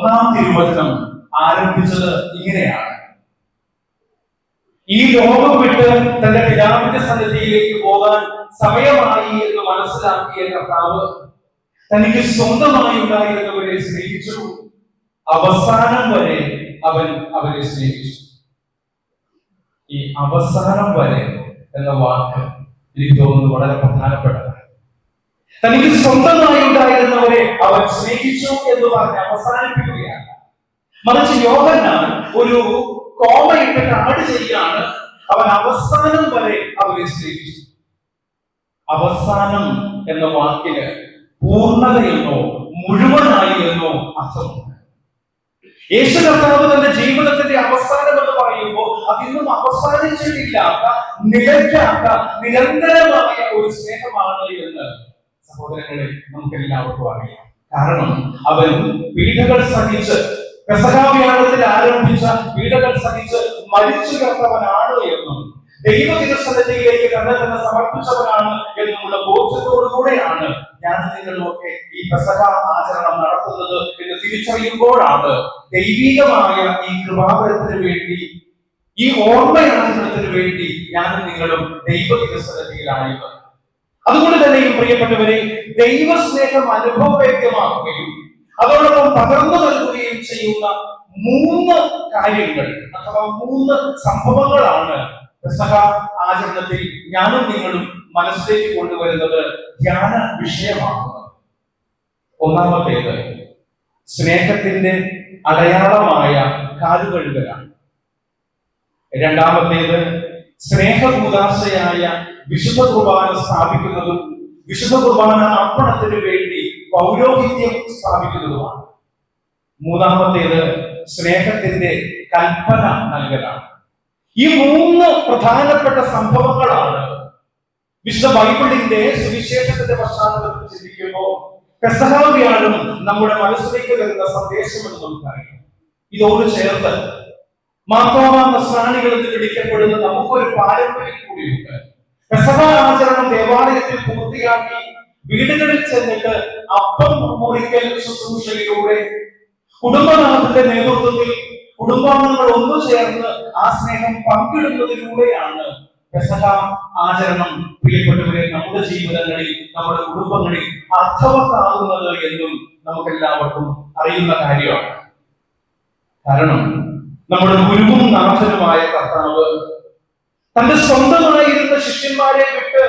ഒന്നാം തിരുവചനം ആരംഭിച്ചത് ഇങ്ങനെയാണ്. ഈ ലോകം വിട്ട് തന്റെ പിതാവിന്റെ സന്നിധിയിലേക്ക് പോകാൻ സമയമായി എന്ന് മനസ്സിലാക്കിയ കർത്താവ് തനിക്ക് സ്വന്തമായി ഉണ്ടായിരുന്നവരെ സ്നേഹിച്ചു. അവസാനം വരെ അവൻ അവരെ സ്നേഹിച്ചു. ഈ അവസാനം വരെ എന്ന വാക്ക് എനിക്ക് തോന്നുന്നത് വളരെ പ്രധാനപ്പെട്ടതാണ്. തനിക്ക് സ്വന്തമായി ഉണ്ടായിരുന്നവരെ അവൻ സ്നേഹിച്ചു എന്ന് പറഞ്ഞ് അവസാനിപ്പിക്കുകയാണ്. മറിച്ച് യോഹന്നാൻ ഒരു കോമയിട്ട് കാട് ചെയ്യാണ് അവൻ അവസാനം വരെ അവരെ സ്നേഹിച്ചു. അവസാനം എന്ന വാക്കിന് പൂർണതയെന്നോ മുഴുവനായി എന്നോ അർത്ഥമുണ്ട്. യേശു കർത്താവ് തന്റെ ജീവിതത്തിന്റെ അവസാനം എന്ന് പറയുമ്പോൾ അതിന്നും അവസാനിച്ചിട്ടില്ലാത്ത നിലയ്ക്കാത്ത നിരന്തരമായ ഒരു സ്നേഹമാണ് എന്ന് സഹോദരങ്ങളെ നമുക്ക് എല്ലാവർക്കും അറിയാം. കാരണം അവൻ പീഡകൾ സഹിച്ച് പെസകാവ്യാഴത്തിൽ ആരംഭിച്ച പീഡകൾ സഹിച്ച് മരിച്ചു കിടന്നവനാണ് എന്നും ദൈവതിരസനത്തിലേക്ക് തന്നെ തന്നെ സമർപ്പിച്ചവനാണ് എന്നുമുള്ള ബോധ്യത്തോടുകൂടെയാണ് ഞാൻ നിങ്ങളിലൊക്കെ ഈ പെസക ആചരണം നടത്തുന്നത് എന്ന് തിരിച്ചറിയുമ്പോഴാണ് ദൈവികമായ ഈ കൃപാപരത്തിന് വേണ്ടി ഈ ഓർമ്മയാചരണത്തിന് വേണ്ടി ഞാനും നിങ്ങളും ദൈവതിരസനത്തിലായത് അതുകൊണ്ട് തന്നെ ഈ പ്രിയപ്പെട്ടവരെ ദൈവസ്നേഹം അനുഭവവേദ്യമാക്കുകയും അതോടൊപ്പം പകർന്നു നൽകുകയും ചെയ്യുന്ന മൂന്ന് കാര്യങ്ങൾ അഥവാ മൂന്ന് സംഭവങ്ങളാണ് ആചരണത്തിൽ ഞാനും നിങ്ങളും മനസ്സിലേക്ക് കൊണ്ടുവരുന്നത് ധ്യാന വിഷയമാകുന്നത്. ഒന്നാമത്തേത് സ്നേഹത്തിന്റെ അടയാളമായ കാലുകഴുകലാണ്. രണ്ടാമത്തേത് സ്നേഹകൂതാശയായ വിശുദ്ധ കുർബാന സ്ഥാപിക്കുന്നതും വിശുദ്ധ കുർബാന അർപ്പണത്തിന് വേണ്ടി പൗരോഹിത്യം സ്ഥാപിക്കുന്നതുമാണ്. മൂന്നാമത്തേത് സ്നേഹത്തിന്റെ കൽപ്പന നൽകലാണ്. ഈ മൂന്ന് പ്രധാനപ്പെട്ട സംഭവങ്ങളാണ് വിശുദ്ധ ബൈബിളിന്റെ സുവിശേഷത്തിന്റെ പശ്ചാത്തലത്തിൽ ചിന്തിക്കുമ്പോൾ പെസഹാവ്യാഴം നമ്മുടെ മനസ്സിലേക്ക് വരുന്ന സന്ദേശം എന്ന് നമുക്കറിയാം. ഇതോട് ചേർത്ത് നസ്രാണികൾ എന്ന് വിളിക്കപ്പെടുന്ന നമുക്കൊരു പാരമ്പര്യം കൂടിയുണ്ട്. പെസഹ ആചരണം ദേവാലയത്തിൽ പൂർത്തിയാക്കി വീടുകളിൽ ചെന്നിട്ട് അപ്പം മുറിക്കൽ ശുശ്രൂഷയിലൂടെ കുടുംബനാഥന്റെ നേതൃത്വത്തിൽ കുടുംബാംഗങ്ങൾ ഒന്നു ചേർന്ന് ആ സ്നേഹം പങ്കിടുന്നതിലൂടെയാണ് ആചരണം പ്രിയപ്പെട്ടവരെ നമ്മുടെ ജീവിതങ്ങളിൽ നമ്മുടെ കുടുംബങ്ങളിൽ അർത്ഥവത്താകുന്നത് എന്നും നമുക്കെല്ലാവർക്കും അറിയുന്ന കാര്യമാണ്. കാരണം നമ്മുടെ ഗുരുവും നാഥനുമായ കർത്താവ് തന്റെ സ്വന്തമായിരുന്ന ശിഷ്യന്മാരെ വിട്ട്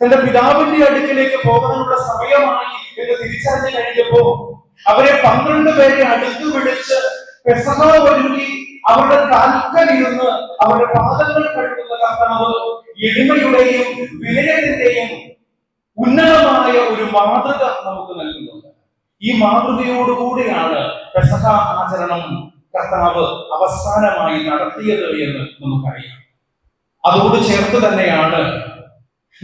തന്റെ പിതാവിന്റെ അടുക്കിലേക്ക് പോകാനുള്ള സമയമായി എന്ന് തിരിച്ചറിഞ്ഞു കഴിഞ്ഞപ്പോ അവരെ പന്ത്രണ്ട് പേരെ അടുത്തു വിളിച്ച് പെസഹ ഒരുങ്ങി അവരുടെ താൽക്കലിരുന്ന് അവരുടെ പാദങ്ങൾ കഴുകുന്ന കർത്താവ് എളിമയുടെയും വിനയത്തിന്റെയും ഉന്നതമായ ഒരു മാതൃക നമുക്ക് നൽകുന്നുണ്ട്. ഈ മാതൃകയോടുകൂടിയാണ് പെസഹ ആചരണം കർത്താവ് അവസാനമായി നടത്തിയത് എന്ന് നമുക്കറിയാം. അതോട് ചേർത്ത് തന്നെയാണ്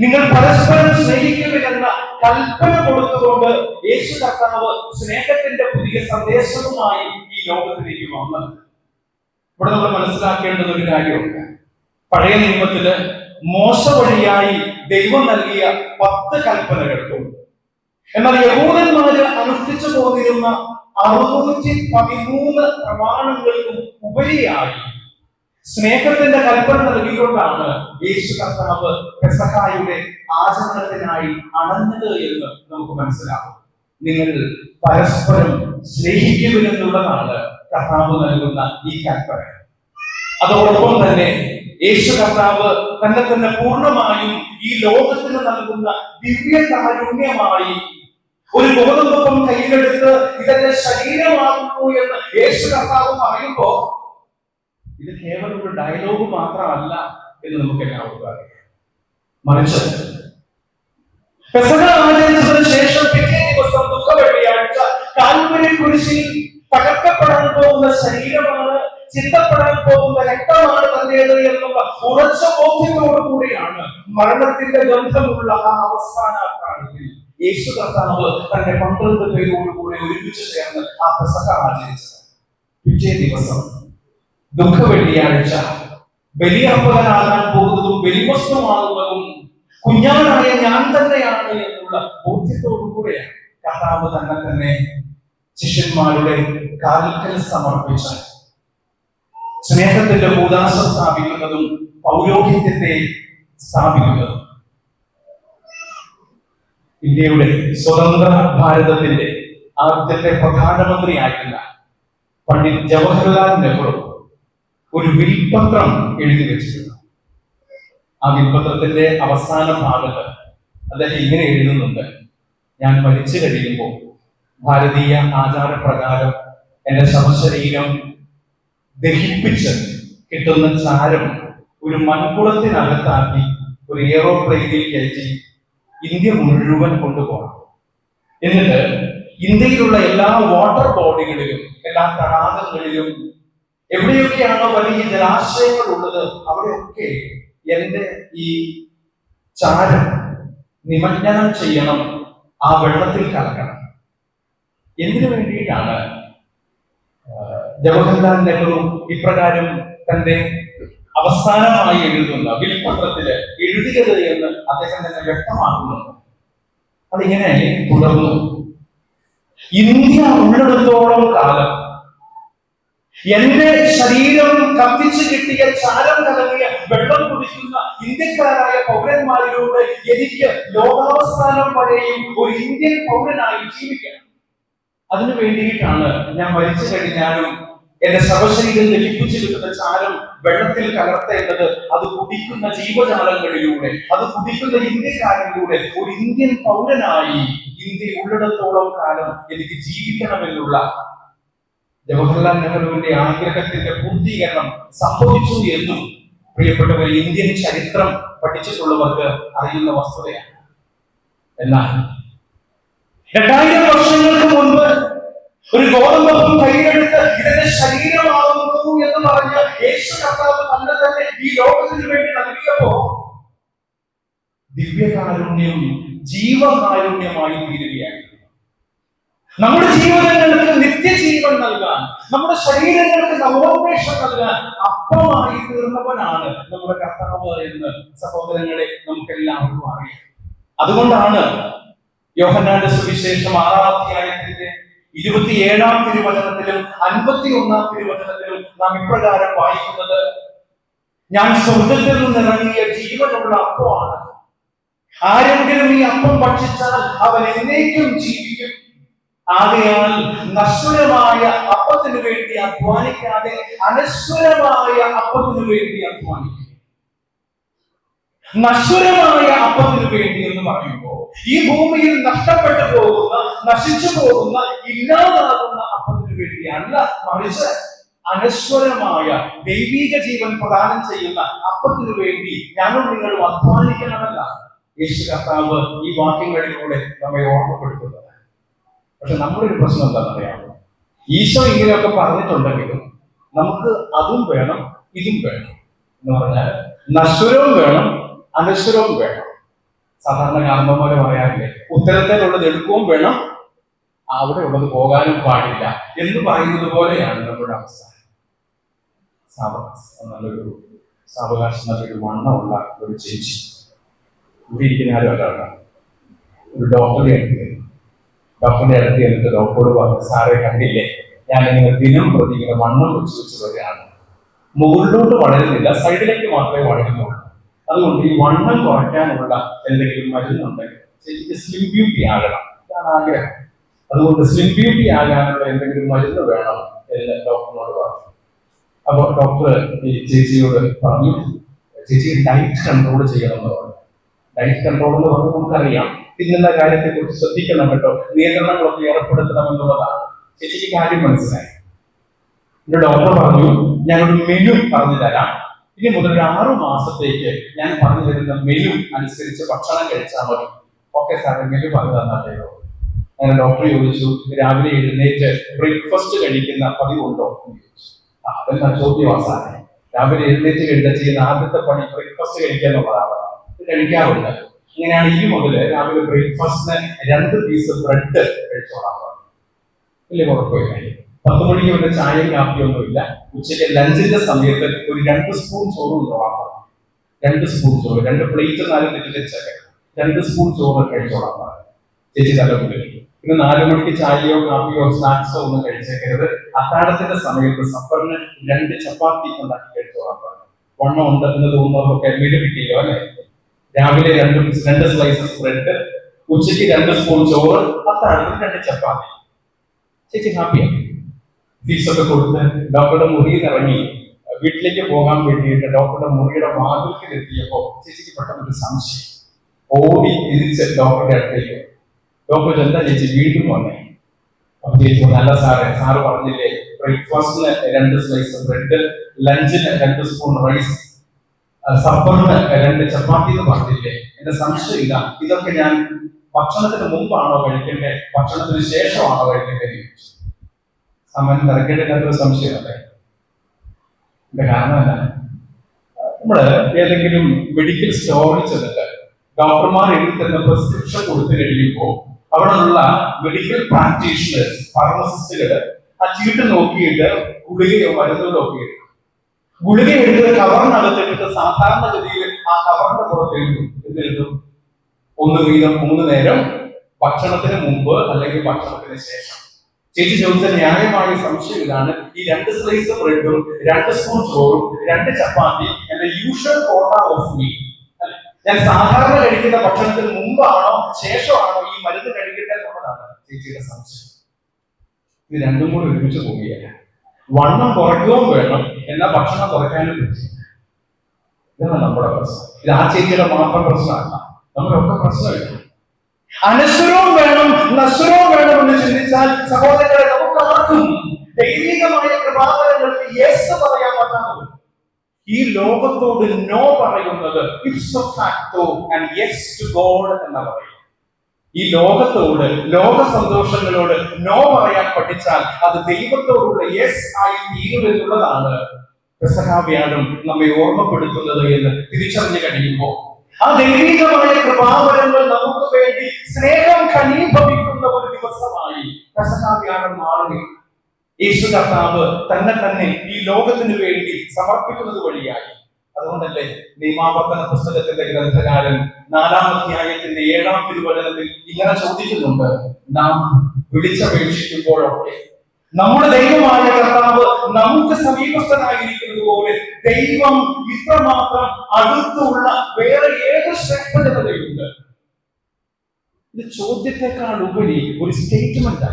നിങ്ങൾ പരസ്പരം സ്നേഹിക്കുമെന്ന കൽപ്പന കൊടുത്തുകൊണ്ട് യേശു കർത്താവ് സ്നേഹത്തിന്റെ പുതിയ സന്ദേശവുമായി ഈ ലോകത്തിലേക്ക് വന്നത്. ഇവിടെ നമ്മൾ മനസ്സിലാക്കേണ്ടത് ഒരു കാര്യമുണ്ട്. പഴയ നിയമത്തിൽ മോശ വഴിയായി ദൈവം നൽകിയ പത്ത് കൽപ്പനകൾക്കും എന്നാൽ യഹൂദന്മാര് അനുഷ്ഠിച്ചു പോന്നിരുന്ന അറുന്നൂറ്റി പതിമൂന്ന് പ്രമാണങ്ങൾക്കും ഉപരിയായി സ്നേഹത്തിന്റെ കൽപ്പന നൽകിക്കൊണ്ടാണ് യേശു കർത്താവ് പെസഹായുടെ ആചരണത്തിനായി അണഞ്ഞത് എന്ന് നമുക്ക് മനസ്സിലാവും നിങ്ങൾ പരസ്പരം സ്നേഹിക്കുമെന്നുള്ളതാണ് കർത്താവ് നൽകുന്ന ഈ കൽപ്പന. അതോടൊപ്പം തന്നെ യേശു കർത്താവ് തന്നെ തന്നെ പൂർണമായും ഈ ലോകത്തിന് നൽകുന്ന ദിവ്യ കാരുണ്യമായി ഒരു ഗോതമ്പം കയ്യിലെടുത്ത് ഇതെന്റെ ശരീരമാകുന്നു എന്ന് യേശു കർത്താവ് പറയുമ്പോ ഇത് കേവലം ഒരു ഡയലോഗ് മാത്രമല്ല എന്ന് നമുക്ക് എല്ലാവർക്കും അറിയാം. മറിച്ച് ആചരിച്ചതിന് ശേഷം പിറ്റേ ദിവസം ദുഃഖ വെള്ളിയാഴ്ച കാൽവരി കുരിശിൽ തകർക്കപ്പെടാൻ പോകുന്ന ശരീരമാണ് ചിന്തപ്പെടാൻ പോകുന്ന രക്തമാണ് തന്റേത് എന്നുള്ള ഉറച്ച ബോധ്യത്തോടു കൂടിയാണ് മരണത്തിന്റെ ഗന്ധമുള്ള ആ അവസാന കാലത്തിൽ യേശു കർത്താവ് തന്റെ പന്ത്രണ്ട് പേരോടുകൂടി ഒരുമിച്ച് ചേർന്ന് ആ പെസഹ ആചരിച്ചത്. പിറ്റേ ദിവസം ദുഃഖ വെള്ളിയാഴ്ച ബലിയർപ്പകനാകാൻ പോകുന്നതും ബലിവസ്തുമാകുന്നതും കുഞ്ഞാനായ ഞാൻ തന്നെയാണ് എന്നുള്ള ബോധ്യത്തോടു കൂടെയാണ് കർത്താവ് തന്നെ തന്നെ ശിഷ്യന്മാരുടെ കാൽക്കൽ സമർപ്പിച്ച് സ്നേഹത്തിന്റെ ഭൂതാശ സ്ഥാപിക്കുന്നതും പൗരോഹിത്യത്തെ സ്ഥാപിക്കുന്നതും. ഇന്ത്യയുടെ സ്വതന്ത്ര ഭാരതത്തിന്റെ ആദ്യത്തെ പ്രധാനമന്ത്രിയായിരുന്ന പണ്ഡിറ്റ് ജവഹർലാൽ നെഹ്റു ഒരു വിൽപത്രം എഴുതി വെച്ചിരുന്നു. ആ വിൽപത്രത്തിന്റെ അവസാന ഭാഗത്ത് അദ്ദേഹം ഇങ്ങനെ എഴുതുന്നുണ്ട്. ഞാൻ മരിച്ചു കഴിയുമ്പോൾ ഭാരതീയ ആചാരപ്രകാരം എന്റെ ശവശരീരം ദഹിപ്പിച്ച് കിട്ടുന്ന ചാരം ഒരു മൺകുളത്തിനകത്താക്കി ഒരു എയറോപ്ലെയിനിൽ കയറ്റി ഇന്ത്യ മുഴുവൻ കൊണ്ടുപോകണം. എന്നിട്ട് ഇന്ത്യയിലുള്ള എല്ലാ വാട്ടർ ബോഡികളിലും എല്ലാ തടാകങ്ങളിലും എവിടെയൊക്കെയാണോ വലിയ ജലാശയങ്ങൾ ഉള്ളത് അവിടെയൊക്കെ എന്റെ ഈ ചാരം നിമജ്ജനം ചെയ്യണം ആ വെള്ളത്തിൽ കലക്കണം. എന്തിനു വേണ്ടിയിട്ടാണ് ജവഹർലാൽ നെഹ്റു ഇപ്രകാരം തന്റെ അവസാനമായി എഴുതുന്ന വിൽപത്രത്തിൽ എഴുതിയത് എന്ന് അദ്ദേഹം തന്നെ വ്യക്തമാക്കുന്നുണ്ട് അതിങ്ങനെ തുടർന്നു. ഇന്ത്യ ഉള്ളിടത്തോളം കാലം എന്റെ ശരീരം കത്തിച്ചു കിട്ടിയ ചാരം കലങ്ങിയ വെള്ളം കുടിക്കുന്ന ഇന്ത്യക്കാരായ പൗരന്മാരിലൂടെ എനിക്ക് ലോകാവസ്ഥാനം വരെയും ഒരു ഇന്ത്യൻ പൗരനായി ജീവിക്കണം. അതിനു വേണ്ടിയിട്ടാണ് ഞാൻ മരിച്ചു കഴിഞ്ഞാലും എന്റെ ശവശരീരം ലഭിപ്പിച്ചു കിട്ടുന്ന ചാരം വെള്ളത്തിൽ കലർത്തേണ്ടത് അത് കുടിക്കുന്ന ജീവജാലങ്ങളിലൂടെ അത് കുടിക്കുന്ന ഇന്ത്യക്കാരിലൂടെ ഒരു ഇന്ത്യൻ പൗരനായി ഇന്ത്യ ഉള്ളിടത്തോളം കാലം എനിക്ക് ജീവിക്കണമെന്നുള്ള ജവഹർലാൽ നെഹ്റുവിന്റെ ആഗ്രഹത്തിന്റെ പൂർത്തീകരണം സംഭവിച്ചു എന്നും പ്രിയപ്പെട്ടവർ ഇന്ത്യൻ ചരിത്രം പഠിച്ചിട്ടുള്ളവർക്ക് അറിയുന്ന വസ്തുതയാണ്. എന്നാൽ രണ്ടായിരം വർഷങ്ങൾക്ക് മുൻപ് ഒരു ഗോതമ്പം കയ്യിലെടുത്ത് ഇതിന്റെ ശരീരമാകുന്നു എന്ന് പറഞ്ഞ യേശു കർത്താവ് തന്നെ തന്നെ ഈ ലോകത്തിന് വേണ്ടി നൽകിയപ്പോ ദിവ്യകാരുണ്യം ജീവകാരുണ്യമായി തീരുകയാണ്. നമ്മുടെ ജീവിതങ്ങൾക്ക് നിത്യജീവൻ നൽകാൻ നമ്മുടെ ശരീരങ്ങൾക്ക് നവോന്മേഷം നൽകാൻ അപ്പമായി തീർന്നവനാണ് നമ്മുടെ കർത്താവ് എന്ന് സഹോദരങ്ങളെ നമുക്ക് എല്ലാവർക്കും അറിയാം. അതുകൊണ്ടാണ് യോഹന്നാന്റെ സുവിശേഷം ആറാം അധ്യായത്തിന്റെ ഇരുപത്തിയേഴാം തിരുവചനത്തിലും അൻപത്തി ഒന്നാം തിരുവചനത്തിലും നാം ഇപ്രകാരം വായിക്കുന്നത് ഞാൻ സ്വർഗത്തിൽ നിന്ന് ഇറങ്ങിയ ജീവനുള്ള അപ്പമാണ്. ആരെങ്കിലും ഈ അപ്പം ഭക്ഷിച്ചാൽ അവൻ എന്നേക്കും ജീവിക്കും. ആകയാൽ നശ്വരമായ അപ്പത്തിനു വേണ്ടി അധ്വാനിക്കാതെ അനശ്വരമായ അപ്പത്തിനു വേണ്ടി അധ്വാനിക്കും. നശ്വരമായ അപ്പത്തിനു വേണ്ടി എന്ന് പറയുമ്പോൾ ഈ ഭൂമിയിൽ നഷ്ടപ്പെട്ടു പോകുന്ന നശിച്ചു പോകുന്ന ഇല്ലാതാകുന്ന അപ്പത്തിനു വേണ്ടിയല്ല മറിച്ച് അനശ്വരമായ ദൈവിക ജീവൻ പ്രദാനം ചെയ്യുന്ന അപ്പത്തിനു വേണ്ടി ഞാനും നിങ്ങൾ അധ്വാനിക്കണമല്ല. യേശു കർത്താവ് ഈ വാക്യങ്ങളിലൂടെ നമ്മെ ഓർമ്മപ്പെടുത്തുന്നത്. പക്ഷെ നമ്മുടെ ഒരു പ്രശ്നം എന്താണെന്നറിയാമോ ഈശോ ഇങ്ങനെയൊക്കെ പറഞ്ഞിട്ടുണ്ടെങ്കിലും നമുക്ക് അതും വേണം ഇതും വേണം എന്ന് പറഞ്ഞാൽ നശ്വരവും വേണം അനശ്വരവും വേണം. സാധാരണ കാരണന്മാരെ പറയാറില്ലേ? ഉത്തരത്തിലുള്ളത് എടുക്കുകയും വേണം അവിടെ ഉള്ളത് പോകാനും പാടില്ല എന്ന് പറയുന്നത് പോലെയാണ് നമ്മുടെ അവസ്ഥ നല്ലൊരു സാവകാശം നല്ലൊരു വണ്ണമുള്ള ഒരു ചേച്ചി. ഇവിടെ ഇരിക്കുന്ന ആരും അല്ല ഒരു ഡോക്ടറെ അടുത്ത് ഡോക്ടറിന്റെ അടുത്ത് എന്നിട്ട് ഡോക്ടറോട് പറഞ്ഞു സാറേ കണ്ടില്ലേ? ഞാൻ ഇങ്ങനെ ദിനം പ്രതി ഇങ്ങനെ വണ്ണം വെച്ച് വെച്ച് വരികയാണ്. മുകളിലോട്ട് വളരുന്നില്ല സൈഡിലേക്ക് മാത്രമേ വളരുന്നുള്ളൂ. അതുകൊണ്ട് ഈ വണ്ണം കുറയ്ക്കാനുള്ള എന്തെങ്കിലും മരുന്നുണ്ടെങ്കിൽ ശരിക്കും സ്ലിം ബ്യൂട്ടി ആകണം. ഇതാണ് ആഗ്രഹം. അതുകൊണ്ട് സ്ലിം ബ്യൂട്ടി ആകാനുള്ള എന്തെങ്കിലും മരുന്ന് വേണം എന്ന് ഡോക്ടറിനോട് പറഞ്ഞു. അപ്പോൾ ഡോക്ടർ ഈ ചേച്ചിയോട് പറഞ്ഞു ചേച്ചി ഡയറ്റ് കൺട്രോൾ ചെയ്യണം എന്ന് പറഞ്ഞു. ഡയറ്റ് കൺട്രോൾ എന്ന് പറഞ്ഞാൽ നമുക്കറിയാം. തിന്നുന്ന കാര്യത്തെ കുറിച്ച് ശ്രദ്ധിക്കണം കേട്ടോ. നിയന്ത്രണങ്ങളൊക്കെ ഏർപ്പെടുത്തണം എന്നുള്ളതാണ്. ചേച്ചിക്ക് കാര്യം മനസ്സിലായി. ഡോക്ടർ പറഞ്ഞു ഞാനൊരു മെനു പറഞ്ഞു തരാം ഇനി മുതൽ ഒരു ആറു മാസത്തേക്ക് ഞാൻ പറഞ്ഞു തരുന്ന മെനു അനുസരിച്ച് ഭക്ഷണം കഴിച്ചാൽ മതി. ഓക്കെ സാറേ മെനു പറഞ്ഞു തന്നാലോ അങ്ങനെ ഡോക്ടർ ചോദിച്ചു രാവിലെ എഴുന്നേറ്റ് ബ്രേക്ക്ഫാസ്റ്റ് കഴിക്കുന്ന പതിവുണ്ടോ? എന്ന് ചോദിച്ചു. "ആ, ചോദ്യം അവസാനം രാവിലെ എഴുന്നേറ്റ് കഴിഞ്ഞാൽ ചെയ്യുന്ന ആദ്യത്തെ പണി ബ്രേക്ക്ഫാസ്റ്റ് കഴിക്കുക എന്നുള്ളതാണ് കഴിക്കാറുണ്ട്. ഇങ്ങനെയാണ് ഈ മുതൽ രാവിലെ ബ്രേക്ക്ഫാസ്റ്റിന് രണ്ട് പീസ് ബ്രെഡ് കഴിച്ചോളാം. വലിയ കുഴപ്പമില്ല. പത്ത് മണിക്ക് വരെ ചായയും കാപ്പിയൊന്നുമില്ല ഉച്ചയ്ക്ക് ലഞ്ചിന്റെ സമയത്ത് ഒരു രണ്ട് സ്പൂൺ ചോറ് ഉണ്ടാവാം രണ്ട് സ്പൂൺ ചോറ് രണ്ട് പ്ലേറ്റ് നാല് തെറ്റിച്ചൊക്കെ രണ്ട് സ്പൂൺ ചോറ് കഴിച്ചോളാം ചേച്ചി തലമുടി ഇന്ന് നാലു മണിക്ക് ചായയോ കാപ്പിയോ സ്നാക്സോ ഒന്നും കഴിച്ചേക്കരുത്. അത്താഴത്തിന്റെ സമയത്ത് സഫറിന് രണ്ട് ചപ്പാത്തി ഉണ്ടാക്കി കഴിച്ചോളാം വണ്ണം ഉണ്ട് എന്ന് തോന്നുന്നവർക്കൊക്കെ വീട് കിട്ടിയോ അല്ലെ? രാവിലെ രണ്ട് രണ്ട് സ്ലൈസസ് ബ്രെഡ് ഉച്ചയ്ക്ക് രണ്ട് സ്പൂൺ ചോറ് അത്താഴത്തിന് രണ്ട് ചപ്പാത്തി. ചേച്ചി ഹാപ്പിയാണ് ഫീസൊക്കെ കൊടുത്ത് ഡോക്ടറുടെ മുറിയിൽ ഇറങ്ങി വീട്ടിലേക്ക് പോകാൻ വേണ്ടിയിട്ട് ഡോക്ടറുടെ മുറിയുടെ വാതിൽക്കൽ എത്തിയപ്പോ ചേച്ചിക്ക് പെട്ടെന്ന് ഒരു സംശയം. ഓടി തിരിച്ച് ഡോക്ടറുടെ അടുത്തേക്ക്. ഡോക്ടർ എന്താ ചേച്ചി? വീണ്ടും വന്നേ. അപ്പൊ ചേച്ചി നല്ല സാറേ സാറ് പറഞ്ഞില്ലേ ബ്രേക്ക്ഫാസ്റ്റിന് രണ്ട് സ്ലൈസ് ബ്രെഡ് ലഞ്ചിന് രണ്ട് സ്പൂൺ റൈസ് സപ്പറിന് രണ്ട് ചപ്പാത്തി എന്ന് പറഞ്ഞില്ലേ. എന്റെ സംശയം ഇതാ. ഇതൊക്കെ ഞാൻ ഭക്ഷണത്തിന് മുമ്പാണോ കഴിക്കേണ്ടത്? ഭക്ഷണത്തിന് ശേഷമാണോ കഴിക്കേണ്ടത്? ചോദിച്ചു. സമൻ സംശയം സംശയമല്ലേ എന്റെ കാരണം എന്താണ്? നമ്മൾ ഏതെങ്കിലും മെഡിക്കൽ സ്റ്റോറിൽ ചെന്നിട്ട് ഡോക്ടർമാർ എഴുതി തന്നെ പ്രിസ്ക്രിപ്ഷൻ കൊടുത്തു കഴിയുമ്പോൾ അവിടെ ഉള്ള മെഡിക്കൽ പ്രാക്ടീഷണേഴ്സ് ഫാർമസിസ്റ്റുകൾ ആ ചീട്ട് നോക്കിയിട്ട് ഗുളികയോ മരുന്നുകളോ ഒക്കെ എഴുതും ഗുളിക എഴുതുന്ന കവറിനകത്തിട്ടിട്ട് സാധാരണഗതിയിൽ ആ കവറിന്റെ പുറത്ത് എഴുതും. എന്തെഴുതും ഒന്ന് വീതം മൂന്ന് നേരം ഭക്ഷണത്തിന് മുമ്പ് അല്ലെങ്കിൽ ഭക്ഷണത്തിന് ശേഷം. ചേച്ചി ചോദിച്ച ന്യായമായ സംശയം ഇതാണ്. ഈ രണ്ട് സ്ലൈസ് ബ്രെഡും രണ്ട് സ്പൂൺ ചോറും രണ്ട് ചപ്പാത്തി എന്റെ യൂഷ്വൽ കോട്ട ഓഫ് മീ ഞാൻ സാധാരണ കഴിക്കുന്ന ഭക്ഷണത്തിന് മുമ്പാണോ ശേഷമാണോ ഈ മരുന്ന് കഴിക്കട്ടെ എന്നുള്ളതാണ് ചേച്ചിയുടെ സംശയം. ഇത് രണ്ടും കൂടി ഒരുമിച്ച് പോവുകയല്ല വണ്ണം കുറയ്ക്കുകയും വേണം എന്നാൽ ഭക്ഷണം കുറയ്ക്കാനും പറ്റില്ല ഇതാണ് നമ്മുടെ പ്രശ്നം. ഇത് ആ ചേച്ചിയുടെ മാത്രം പ്രശ്നമല്ല. നമ്മുടെ ഒക്കെ പ്രശ്നമില്ല അനശ്വരവും വേണം നശ്വരവും വേണം എന്ന് ചിന്തിച്ചാൽ സഹോദരങ്ങളെ നമുക്ക് ആർക്കും ദൈവികമായ പ്രഭാതങ്ങൾക്ക് യെസ് പറയാൻ പറ്റാതെ ഈ ലോകത്തോട് നോ പറയുന്നത് യെസ് ടു ഗോഡ് ഈ ലോകത്തോട് ലോക സന്തോഷങ്ങളോട് നോ പറയാൻ പഠിച്ചാൽ അത് ദൈവത്തോടുള്ള യെസ് ആയി തീരുമെന്നുള്ളതാണ് പെസഹാവ്യാഴം നമ്മെ ഓർമ്മപ്പെടുത്തുന്നത് എന്ന് തിരിച്ചറിഞ്ഞു കഴിയുമ്പോൾ. ആ ദൈവികമായ കൃപാവരങ്ങൾ നമുക്ക് വേണ്ടി സ്നേഹം ഖനീഭവിക്കുന്ന ഒരു ദിവസമായി പെസഹാവ്യാഴം മാറുകയാണ്. യേശു കർത്താവ് തന്നെ തന്നെ ഈ ലോകത്തിന് വേണ്ടി സമർപ്പിക്കുന്നത് വഴിയായി. അതുകൊണ്ടല്ലേ നിയമാവർത്തന പുസ്തകത്തിന്റെ ഗ്രന്ഥകാരൻ നാലാം ഏഴാം തിരുവചനത്തിൽ ഇങ്ങനെ ചോദിക്കുന്നുണ്ട്. നാം വിളിച്ചപേക്ഷിക്കുമ്പോഴൊക്കെ നമ്മുടെ ദൈവമായ കർത്താവ് നമുക്ക് സമീപസ്ഥനായിരിക്കുന്നത് പോലെ ദൈവം ഇത്രമാത്രം അടുത്തുള്ള വേറെ ഏത് ശ്രേഷ്ഠതയുണ്ട് ഇത് ചോദ്യത്തെക്കാൾ ഉപരി ഒരു സ്റ്റേറ്റ്മെന്റ്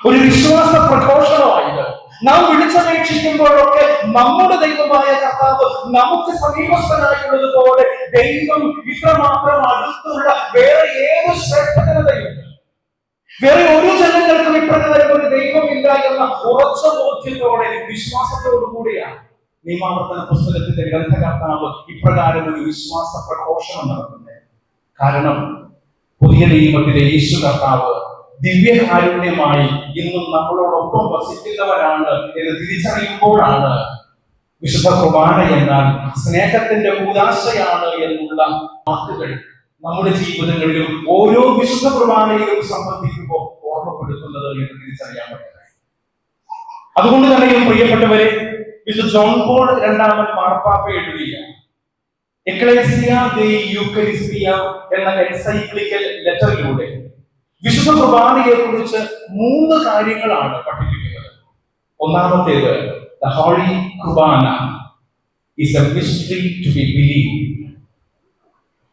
ഒരു വിശ്വാസ പ്രഘോഷണമായത്. നാം വിളിച്ചപേക്ഷിക്കുമ്പോഴൊക്കെ നമ്മുടെ ദൈവമായ കർത്താവ് നമുക്ക് സമീപസ്ഥനായുള്ളത് പോലെ ദൈവം ഇത്രമാത്രം അടുത്തുള്ള വേറെ ഏത് ശ്രേഷ്ഠതയുണ്ട് വേറെ ഒരു ജനങ്ങൾക്കും ഇപ്രകാരം ഒരു ദൈവമില്ല എന്ന ഉറച്ച ബോധ്യത്തോടെ വിശ്വാസത്തോടു കൂടിയാണ് നിയമാവർത്തന പുസ്തകത്തിന്റെ ഗ്രന്ഥകർത്താവ് ഇപ്രകാരം ഒരു വിശ്വാസ പ്രഘോഷണം നടത്തുന്നത് കാരണം പുതിയ നിയമത്തിലെ യേശു കർത്താവ് ദിവ്യകാരുണ്യമായി ഇന്നും നമ്മളോടൊപ്പം വസിക്കുന്നവരാണ് എന്ന് തിരിച്ചറിയുമ്പോഴാണ് വിശുദ്ധ കുർബാന എന്നാൽ സ്നേഹത്തിന്റെ ഉദാശയാണ് എന്നുള്ള വാക്കുകൾ നമ്മുടെ ജീവിതങ്ങളിലും ഓരോ വിശുദ്ധ കുർബാനയിലും സംബന്ധിക്കുമ്പോൾ ഓർമ്മപ്പെടുത്തുന്നത് എന്ന് തിരിച്ചറിയാൻ പറ്റുന്നത്. അതുകൊണ്ട് തന്നെയും പ്രിയപ്പെട്ടവരെ വിശുദ്ധ ജോൺ പോൾ രണ്ടാമൻ മാർപ്പാപ്പ എഴുതിയ. എക്ലേസിയ ദി യൂക്കറിസ്റ്റിയ എന്ന എൻസൈക്ലിക്കൽ ലെറ്ററിലൂടെ വിശുദ്ധ കുർബാനയെ കുറിച്ച് മൂന്ന് കാര്യങ്ങളാണ് പഠിപ്പിക്കുന്നത്. ഒന്നാമത്തേത് the holy Qurbana is a mystery to be believe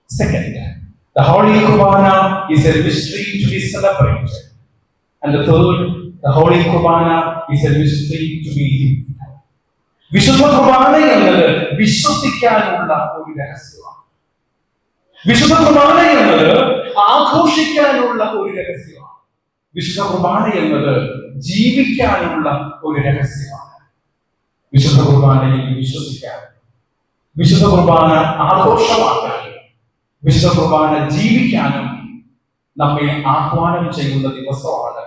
second the holy Qurbana is a mystery to be celebrated. And the third the holy Qurbana is a mystery to be lived വിശുദ്ധ കുർബാന എന്നത് വിശ്വസിക്കാനുള്ള ഒരു രഹസ്യമാണ്. വിശുദ്ധ കുർബാന എന്നത് ആഘോഷിക്കാനുള്ള ഒരു രഹസ്യമാണ്. വിശുദ്ധ കുർബാന എന്നത് ജീവിക്കാനുള്ള ഒരു രഹസ്യമാണ്. വിശുദ്ധ കുർബാനയിൽ വിശ്വസിക്കാൻ വിശുദ്ധ കുർബാന ആഘോഷമാക്കാൻ വിശുദ്ധ കുർബാന ജീവിക്കാനും നമ്മെ ആഹ്വാനം ചെയ്യുന്ന ദിവസമാണ്.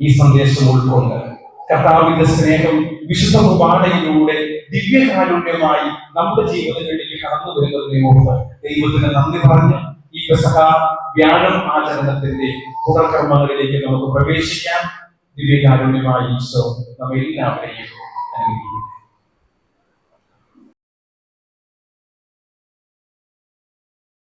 ഈ സന്ദേശം ഉൾക്കൊണ്ട് കർത്താവിന്റെ സ്നേഹം വിശുദ്ധ കുർബാനയിലൂടെ ദിവ്യകാരുണ്യമായി നമ്മുടെ ജീവിതത്തിലേക്ക് കടന്നു വരുന്നതിനെ ഓർത്ത് ദൈവത്തിന് നന്ദി പറഞ്ഞ് ഈ പ്രസഹ വ്യാഴം ആചരണത്തിന്റെ തുടർക്കർമ്മങ്ങളിലേക്ക് നമുക്ക് പ്രവേശിക്കാം. ദിവ്യകാരുണ്യമായി ഈശോ നമ്മെല്ലാവരെയും അനുഗ്രഹിക്കും